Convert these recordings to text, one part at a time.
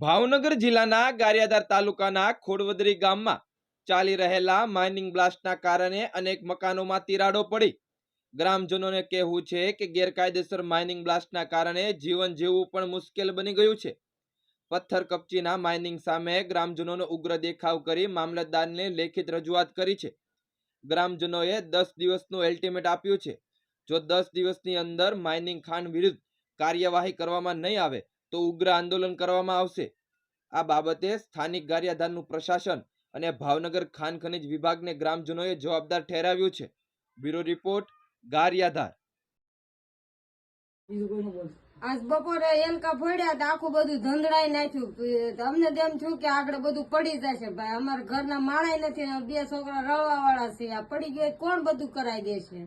ભાવનગર જિલ્લાના ગારિયાધાર તાલુકાના ખોડવદરી ગામમાં ચાલી રહેલા માઇનિંગ બ્લાસ્ટના કારણે અનેક મકાનોમાં તિરાડો પડી. ગ્રામજનોને કહેવું છે કે ગેરકાયદેસર માઇનિંગ બ્લાસ્ટના કારણે જીવન જીવવું પણ મુશ્કેલ બની ગયું છે. પથ્થર કપચીના માઇનિંગ સામે ગ્રામજનોનો ઉગ્ર દેખાવ કરી મામલતદારને લેખિત રજૂઆત કરી છે. ગ્રામજનોએ દસ દિવસનું એલ્ટિમેટ આપ્યું છે. જો દસ દિવસની અંદર માઇનિંગ ખાન વિરુદ્ધ કાર્યવાહી કરવામાં નહીં આવે તો ઉગ્ર આંદોલન કરવામાં આવશે. આ બાબતે સ્થાનિક ગારિયાધારનું પ્રશાસન અને ભાવનગર ખાન ખનિજ વિભાગને ગ્રામજનોએ જવાબદાર ઠેરાવ્યું છે. Bureau report, Gariadhar. આજ બપોરે એલકા ફોડ્યા તો આખું બધું ધંધડાઈ નાખ્યું. અમને તેમ થયું કે આગળ બધું પડી જશે. ભાઈ, અમારા ઘરના માળા નથી બે છોકરા રવા વાળા છે. આ પડી ગયા કોણ બધું કરાઈ દેશે?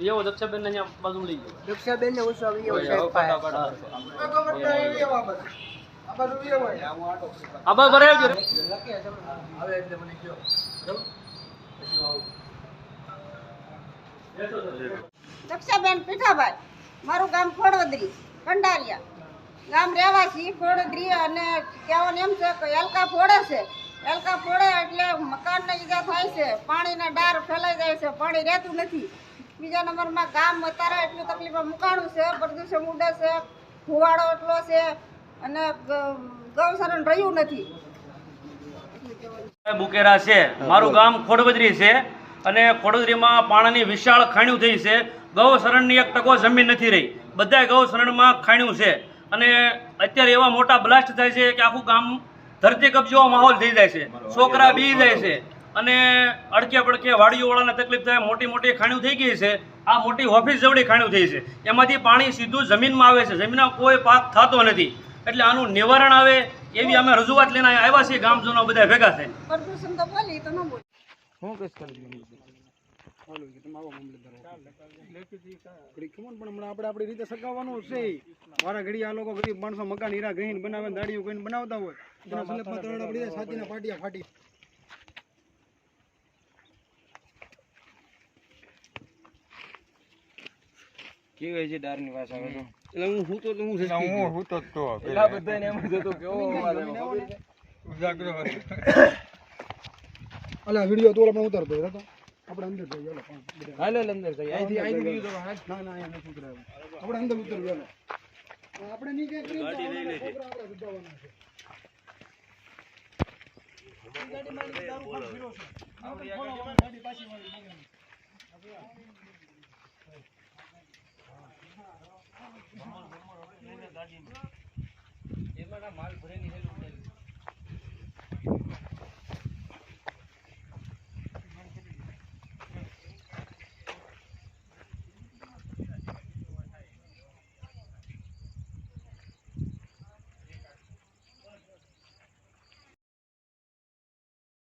એવો દક્ષાબેન અહીંયા બાજુ લઈ ગયો. દક્ષાબેન ને ઓછો આવી ગયો આભાર ભરાય આવજો રે. દક્ષાબેન પીઠાભાઈ મારું ગામ ખોડવદરી કંડારિયા. ગામ રહેવાસી ખોડવદરી અને કહેવાનું એમ છે કે એલકા ફોડે છે. એલકા ફોડે એટલે મકાનને ઈજા થાય છે. પાણીના ડાર ફેલાઈ જાય છે. પાણી રહેતું નથી. બીજા નંબરમાં ગામ અત્યારે એટલું તકલીફમાં મુકાણું છે. પ્રદૂષણ ઉડે છે. ફુવાડો એટલો છે. અને ગૌસરણ રહ્યું નથી. બુકેરા છે. મારું ગામ ખોડવદરી છે. અને ખોડવદરીમાં પાણીની વિશાળ ખાણ્યું થઈ છે. ગૌશરણની એક ટકો જમીન નથી રહી. બધા ગૌશરણમાં ખાણ્યું છે. અને અત્યારે એવા મોટા બ્લાસ્ટ થાય છે કે આખું ગામ ધરતી કબજો માહોલ થઈ જાય છે. છોકરા બી જાય છે. અને અડકે પડકે વાડીઓવાળાને તકલીફ થાય મોટી મોટી ખાણ્યું થઈ ગઈ છે. આ મોટી ઓફિસ જેવડી ખાણ્યું થઈ છે. એમાંથી પાણી સીધું જમીનમાં આવે છે. જમીનમાં કોઈ પાક થતો નથી. એટલે આનું નિવારણ આવે એવી અમે રજૂઆત લઈને આવ્યા છીએ. ગામજનો બધા ભેગા થઈને. પ્રદૂષણ તો બોલી તો ન બોલી ઘડી ખબર પણ હમણાં આપણે આપણી રીતે સગાવવાનું છે. મારા ઘડી આ લોકો ગરીબ માણસો મકાન હીરા ગહીને બનાવે દાડીઓ ગહીને બનાવતા હોય. એના સલેબમાં ત્રણ આપણી જાય છાતીના પાટિયા ફાટી. કેવાય છે ડારની ભાષા એટલે હું હું તો હું હું હું તો તો પેલા બધાને એમ જ હતું ખબર છે ઉજાગરો અલા વિડિયો તો આપણે ઉતારતો હતો તો આપણે અંદર જઈએ હાલો. અંદર જઈએ અહીંથી અહીંથી બીજું તો ના ના અહીંયા નથી ઉતરાયું આપણે અંદર ઉતરવું હાલો આપણે નહીં ક્યાંક આપણા આપણે સુધારવાના છે ગાડીમાં આવીને દારૂ પણ ફીરો છે. ગાડી પાછી વાળી. માલ ભરેલી છે